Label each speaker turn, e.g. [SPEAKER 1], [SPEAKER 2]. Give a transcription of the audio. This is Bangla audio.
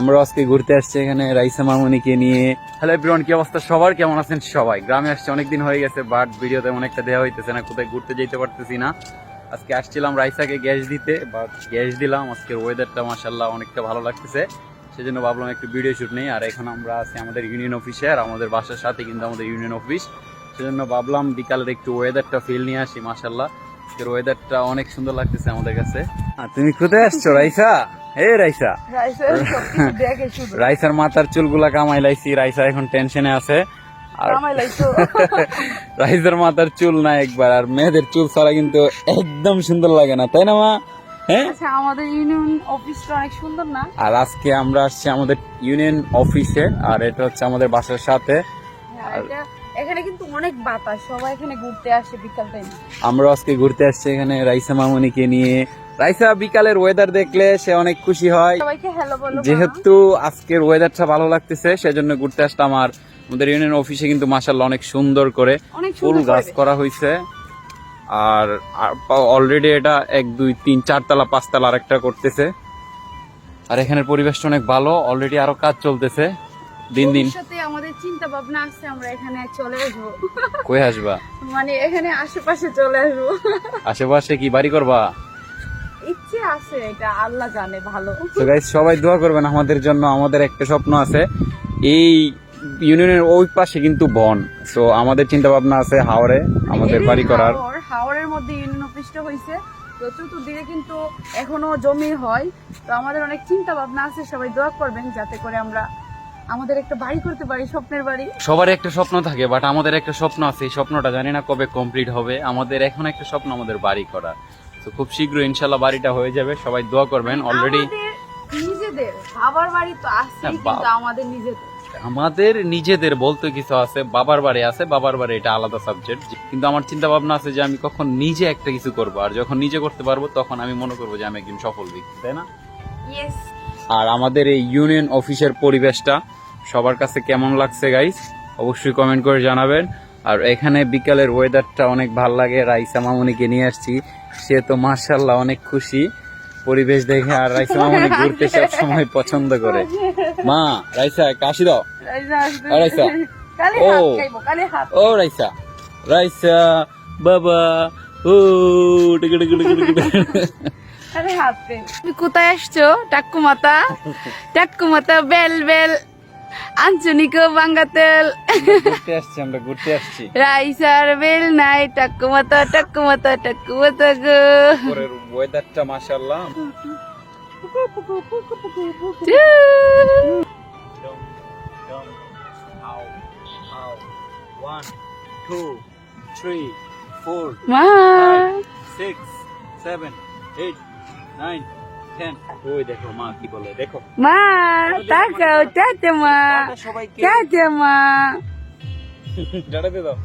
[SPEAKER 1] আমরা আজকে ঘুরতে আসছি এখানে, রাইসা মামনিকে নিয়ে। হ্যালো এভরিওয়ান কি অবস্থা? সবার কেমন আছেন? সবাই। গ্রামে আসছে, অনেকদিন হয়ে গেছে বাট ভিডিও তেমন একটা দেওয়া হইতেছে না, কোথায় ঘুরতে যেতে পারতেছি না। আজকে আসছিলাম রাইসাকে গ্যাস দিতে বাট গ্যাস দিলাম। আজকে ওয়েদারটা মাসাল্লাহ অনেকটা ভালো লাগতেছে। সেজন্য ভাবলাম একটু ভিডিও শুট নেই, আর এখন আমরা আছি আমাদের ইউনিয়ন অফিসে আর আমাদের বাসার সাথে কিন্তু আমাদের ইউনিয়ন অফিস সেজন্য ভাবলাম বিকালের একটু ওয়েদারটা ফিল নিয়ে আসি মাসাল্লাহ আজকের ওয়েদারটা অনেক সুন্দর লাগতেছে আমাদের কাছে। আর তুমি কোথায় আসছো, রাইসা? হে রাইসা।
[SPEAKER 2] রাইসের
[SPEAKER 1] মাথার চুলগুলা কামাই লাইছি রাইসা এখন টেনশনে আছে। আর রাইসার মাথার চুল না একবার আর মেয়েদের চুল ছাড়া কিন্তু একদম সুন্দর লাগে না তাই না মা? হ্যাঁ?
[SPEAKER 2] আচ্ছা আমাদের ইউনিয়ন অফিসটা অনেক সুন্দর না?
[SPEAKER 1] আর আজকে আমরা আসছি আমাদের ইউনিয়ন অফিসে আর এটা হচ্ছে আমাদের বাসার সাথে।
[SPEAKER 2] হ্যাঁ, এটা- এখানে কিন্তু অনেক বাতাস সবাই এখানে ঘুরতে আসে বিকাল টাইমে
[SPEAKER 1] আমরা আজকে ঘুরতে আসছি এখানে রাইসা মামুনিকে নিয়ে। রাইসা বিকালের ওয়েদার দেখলে সে অনেক খুশি হয়।
[SPEAKER 2] সবাইকে হ্যালো বলো
[SPEAKER 1] যেহেতু আজকের ওয়েদারটা ভালো লাগতেছে সেজন্য ঘুরতে আসলাম আর আমাদের ইউনিয়ন অফিসে কিন্তু মাসাল্লাহ অনেক সুন্দর করে ফুল গাছ করা হয়েছে আর অলরেডি এটা এক দুই তিন চারতলা পাঁচতলা আরেকটা করতেছে। আর এখানের পরিবেশটা অনেক ভালো অলরেডি আরও কাজ চলতেছে। দিন দিন
[SPEAKER 2] আমাদের চিন্তা ভাবনা আছে আমরা এখানে চলে আসব।
[SPEAKER 1] কই আসবা?
[SPEAKER 2] মানে এখানে আশেপাশে চলে আসব।
[SPEAKER 1] আশেপাশে কি বাড়ি করবা?
[SPEAKER 2] ইচ্ছে আছে এটা আল্লাহ জানে ভালো।
[SPEAKER 1] তো গাইস সবাই দোয়া করবেন আমাদের জন্য আমাদের একটা স্বপ্ন আছে। এই ইউনিয়নের ওই পাশে কিন্তু বন। তো আমাদের চিন্তা ভাবনা আছে হাওড়ে আমাদের বাড়ি করার।
[SPEAKER 2] হাওরের মধ্যে ইউনিয়ন অফিসটা হয়েছে তো চতুর্দিকে কিন্তু এখনও জমি হয়। তো আমাদের অনেক চিন্তা ভাবনা আছে সবাই দোয়া করবেন যাতে করে আমরা আমাদের একটা বাড়ি করতে পারি স্বপ্নের বাড়ি।
[SPEAKER 1] সবার একটা স্বপ্ন থাকে বাট আমাদের একটা স্বপ্ন আছে। এই স্বপ্নটা জানি না কবে কমপ্লিট হবে। আমাদের এখন একটা স্বপ্ন আমাদের বাড়ি করা তো খুব শীঘ্র ইনশাল্লাহ বাড়িটা হয়ে যাবে। সবাই দোয়া করবেন অলরেডি
[SPEAKER 2] নিজেদের বাবার বাড়ি তো আছে
[SPEAKER 1] হ্যাঁ,
[SPEAKER 2] কিন্তু আমাদের নিজেদের।
[SPEAKER 1] আমাদের নিজেদের বলতে কিছু আছে বাবার বাড়ি আছে বাবার বাড়ি এটা আলাদা সাবজেক্ট কিন্তু আমার চিন্তা ভাবনা আছে যে আমি কখন নিজে একটা কিছু করব আর যখন নিজে করতে পারব তখন আমি মনে করব যে আমি একদিন সফল ব্যক্তি তাই না? আর আমাদের এই ইউনিয়ন অফিসের পরিবেশটা সবার কাছে কেমন লাগছে গাইস অবশ্যই কমেন্ট করে জানাবেন। আর এখানে বিকালের ওয়েদারটা অনেক ভালো লাগে। রাইসা মামুনিকে নিয়ে আসছি। সে তো মার্শাল্লাহ অনেক খুশি। পরিবেশ দেখে আর রাইসা মামুনি ঘুরতে সব সময় পছন্দ করে। মা রাইসা কাশি দাও। রাইসা? ও। ও রাইসা। রাইসা বাবা ও।
[SPEAKER 2] তুমি কোথায় আসছো? টাক্কু মাতা। টাক্কু মাতা বেল বেল। আঞ্চনিকো বাঙ্গা তেল।
[SPEAKER 1] ঘুরতে আসছি আমরা ঘুরতে আসছি।
[SPEAKER 2] রাইসার বেল নাই টাক্কু মাতা টাক্কু মাতা টাক্কু মাতা গো
[SPEAKER 1] পরের ওয়েদারটা মাশাআল্লাহ. One, two, three, four,
[SPEAKER 2] মা
[SPEAKER 1] six, seven, eight, nine. ওই দেখো মা কি বলে দেখো।
[SPEAKER 2] মা তাকাও মা মা
[SPEAKER 1] দাঁড়াবে দাও।